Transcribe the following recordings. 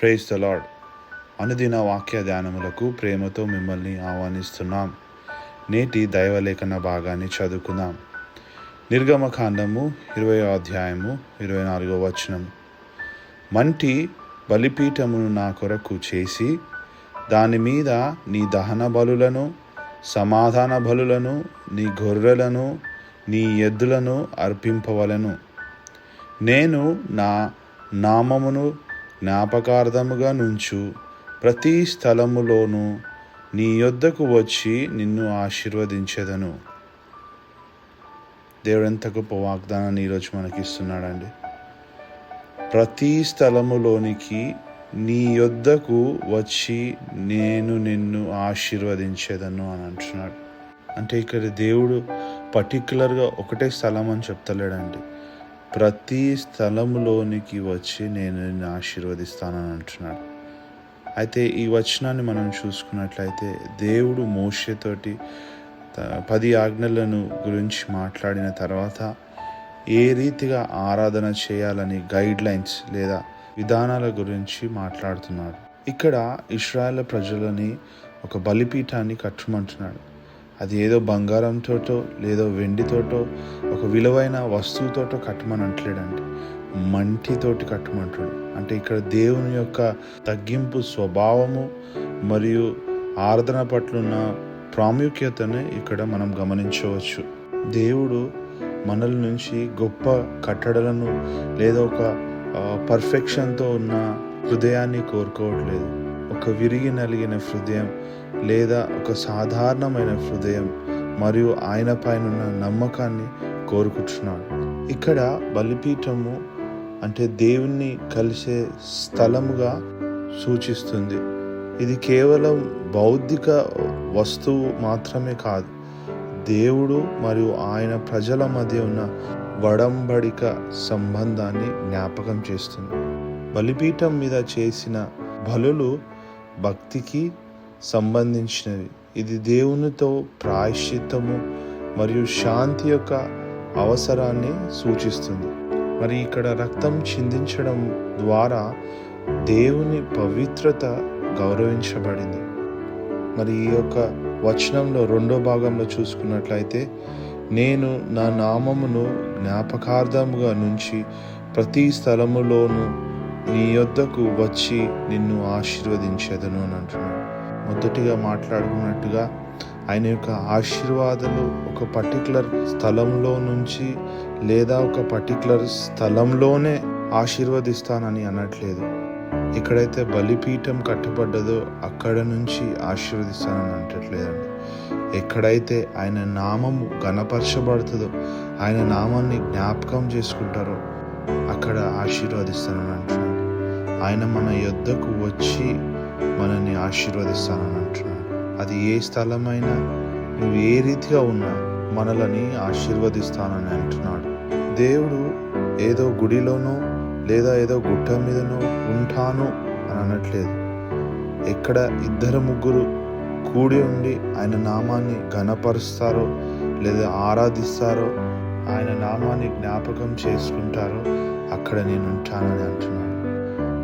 Praise the lord అనుదిన వాక్య ధ్యానములకు ప్రేమతో మిమ్మల్ని ఆహ్వానిస్తున్నాం. నేటి దైవలేఖన భాగాన్ని చదువుకుందాం. నిర్గమకాండము ఇరవై అధ్యాయము ఇరవై నాలుగో వచనం. మంటి బలిపీఠమును నా కొరకు చేసి దాని మీద నీ దహన బలులను సమాధాన బలులను నీ గొర్రెలను నీ ఎద్దులను అర్పింపవలను. నేను నా నామమును జ్ఞాపకార్థముగా నుంచు ప్రతి స్థలములోనూ నీ యొద్దకు వచ్చి నిన్ను ఆశీర్వదించేదను. దేవుడు ఎంత గొప్ప వాగ్దానాన్ని ఈరోజు మనకి ఇస్తున్నాడండి ప్రతి స్థలములోనికి నీ యొద్దకు వచ్చి నేను నిన్ను ఆశీర్వదించేదను అని అంటున్నాడు. అంటే ఇక్కడ దేవుడు పర్టికులర్గా ఒకటే స్థలం అని చెప్తలేడండి. ప్రతి స్థలంలోనికి వచ్చి నేను నిన్ను ఆశీర్వదిస్తానని అంటున్నాడు. అయితే ఈ వచనాన్ని మనం చూసుకున్నట్లయితే దేవుడు మోషతోటి పది ఆజ్ఞలను గురించి మాట్లాడిన తర్వాత ఏ రీతిగా ఆరాధన చేయాలని గైడ్ లైన్స్ లేదా విధానాల గురించి మాట్లాడుతున్నాడు. ఇక్కడ ఇస్రాయల్ ప్రజలని ఒక బలిపీఠాన్ని కట్టమంటున్నాడు. అది ఏదో బంగారంతోటో లేదో వెండితోటో ఒక విలువైన వస్తువుతోటో కట్టమని అంటలేడండి. మంటితోటి కట్టమంటాడు. అంటే ఇక్కడ దేవుని యొక్క తగ్గింపు స్వభావము మరియు ఆరాధన పట్ల ఉన్న ప్రాముఖ్యతను ఇక్కడ మనం గమనించవచ్చు. దేవుడు మనల నుంచి గొప్ప కట్టడలను లేదా ఒక పర్ఫెక్షన్తో ఉన్న హృదయాన్ని కోరుకోవట్లేదు. ఒక విరిగి నలిగిన హృదయం లేదా ఒక సాధారణమైన హృదయం మరియు ఆయన పైన ఉన్న నమ్మకాన్ని కోరుకుంటున్నాడు. ఇక్కడ బలిపీఠము అంటే దేవుణ్ణి కలిసే స్థలముగా సూచిస్తుంది. ఇది కేవలం బౌద్ధిక వస్తువు మాత్రమే కాదు దేవుడు మరియు ఆయన ప్రజల మధ్య ఉన్న వడంబడిక సంబంధాన్ని జ్ఞాపకం చేస్తుంది. బలిపీఠం మీద చేసిన బలులు భక్తికి సంబంధించినవి. ఇది దేవునితో ప్రాయశ్చిత్తము మరియు శాంతి యొక్క అవసరాన్ని సూచిస్తుంది. మరి ఇక్కడ రక్తం చిందించడం ద్వారా దేవుని పవిత్రత గౌరవించబడింది. మరి ఈ యొక్క వచనంలో రెండో భాగంలో చూసుకున్నట్లయితే నేను నా నామమును జ్ఞాపకార్థముగా నుంచి ప్రతి స్థలములోనూ నీ యొద్దకు వచ్చి నిన్ను ఆశీర్వదించేదను అని అంటున్నాడు. మొదటిగా మాట్లాడుకున్నట్టుగా ఆయన యొక్క ఆశీర్వాదాలు ఒక పర్టికులర్ స్థలంలో నుంచి లేదా ఒక పర్టికులర్ స్థలంలోనే ఆశీర్వదిస్తానని అనట్లేదు. ఎక్కడైతే బలిపీఠం కట్టబడ్డదో అక్కడ నుంచి ఆశీర్వదిస్తానని అనట్లేదండి. ఎక్కడైతే ఆయన నామము గణపరచబడుతుందో ఆయన నామాన్ని జ్ఞాపకం చేసుకుంటారో అక్కడ ఆశీర్వదిస్తానని అంటున్నాడు. ఆయన మన యొద్దకు వచ్చి మనల్ని ఆశీర్వదిస్తానని అంటున్నాడు. అది ఏ స్థలమైనా నువ్వు ఏ రీతిగా ఉన్నా మనలని ఆశీర్వదిస్తానని అంటున్నాడు. దేవుడు ఏదో గుడిలోనో లేదా ఏదో గుట్ట మీదనో ఉంటాను అని అనట్లేదు. ఎక్కడ ఇద్దరు ముగ్గురు కూడి ఉండి ఆయన నామాన్ని ఘనపరుస్తారో లేదా ఆరాధిస్తారో ఆయన నామాన్ని జ్ఞాపకం చేసుకుంటారో అక్కడ నేను ఉంటానని అంటున్నాను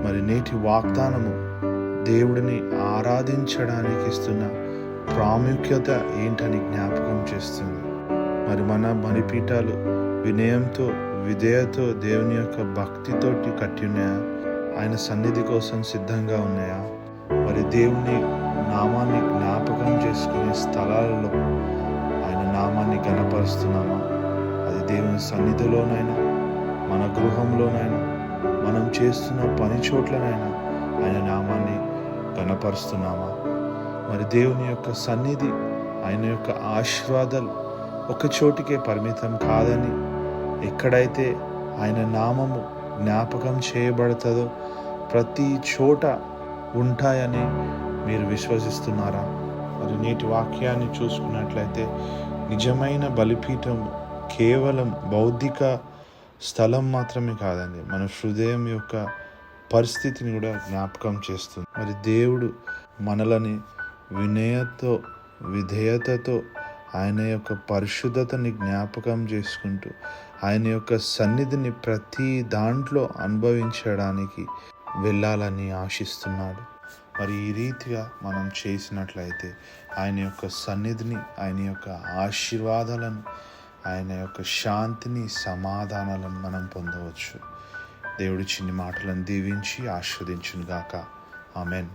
మరి నేటి వాగ్దానము దేవుడిని ఆరాధించడానికి ఇస్తున్న ప్రాముఖ్యత ఏంటని జ్ఞాపకం చేస్తుంది. మరి మన బలిపీఠాలు వినయంతో విధేయతో దేవుని యొక్క భక్తితోటి కట్టి ఉన్నాయా? ఆయన సన్నిధి కోసం సిద్ధంగా ఉన్నాయా? మరి దేవుని నామాన్ని జ్ఞాపకం చేసుకునే స్థలాలలో ఆయన నామాన్ని గణపరుస్తున్నామా? అది దేవుని సన్నిధిలోనైనా మన గృహంలోనైనా మనం చేస్తున్న పని చోట్లనైనా ఆయన నామాన్ని కనపరుస్తున్నామా మరి దేవుని యొక్క సన్నిధి ఆయన యొక్క ఆశీర్వాదాలు ఒక చోటికే పరిమితం కాదని ఎక్కడైతే ఆయన నామము జ్ఞాపకం చేయబడుతుందో ప్రతి చోట ఉంటాయని మీరు విశ్వసిస్తున్నారా? మరి నేటి వాక్యాన్ని చూసుకున్నట్లయితే నిజమైన బలిపీఠం కేవలం బౌద్ధిక స్థలం మాత్రమే కాదండి. మన హృదయం యొక్క పరిస్థితిని కూడా జ్ఞాపకం చేస్తుంది. మరి దేవుడు మనలని వినయతో విధేయతతో ఆయన యొక్క పరిశుద్ధతని జ్ఞాపకం చేసుకుంటూ ఆయన యొక్క సన్నిధిని ప్రతి దాంట్లో అనుభవించడానికి వెళ్ళాలని ఆశిస్తున్నాడు. మరి ఈ రీతిగా మనం చేసినట్లయితే ఆయన యొక్క సన్నిధిని ఆయన యొక్క ఆశీర్వాదాలను ఆయన యొక్క శాంతిని సమాధానాలను మనం పొందవచ్చు. దేవుడి చిన్ని మాటలను దీవించి ఆస్వాదించునుగాక ఆమెన్.